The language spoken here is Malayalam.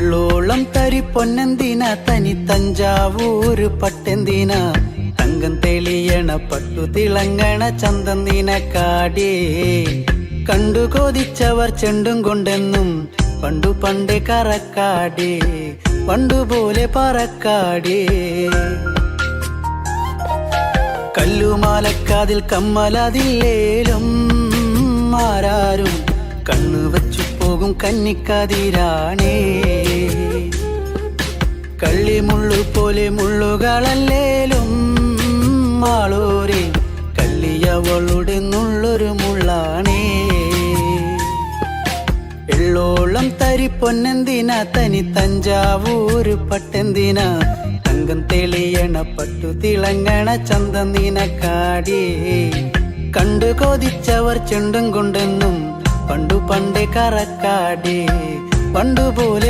എള്ളോളം തരി പൊന്നെന്തിന? തനി തഞ്ചാവൂര് പട്ടെന്തിന? തങ്കം തെളിയണ പട്ടു തിളങ്ങണ ചന്തന്തിന കാടേ കണ്ടു കൊതിച്ചവർ ചെണ്ടും കൊണ്ടെന്നും പണ്ടു പണ്ട് കറക്കാടേ. പണ്ടുപോലെ പറക്കാടേ. കല്ലുമാലക്കാതിൽ കമ്മലതില്ലേലും ആരാരും കണ്ണു വച്ചു പോകും കന്നിക്കതിരാണേ. കള്ളിമുള്ളു പോലെ മുള്ളുകളല്ലേലും മാളൂരേ കള്ളിയവളുടെ നുള്ളൊരു മുള്ളാണേ. എള്ളോളം തരി പൊന്നെന്തിന തനി തഞ്ചാവൂര് പട്ടെന്തിന? തങ്കം തെളിയണ പട്ടു തിളങ്ങണ ചന്തം നിനക്കാടേ. കണ്ടു കൊതിച്ചവർ ചെണ്ടും കൊണ്ടെന്നും പണ്ടു പണ്ടേ കറക്കാടേ. പണ്ടുപോലെ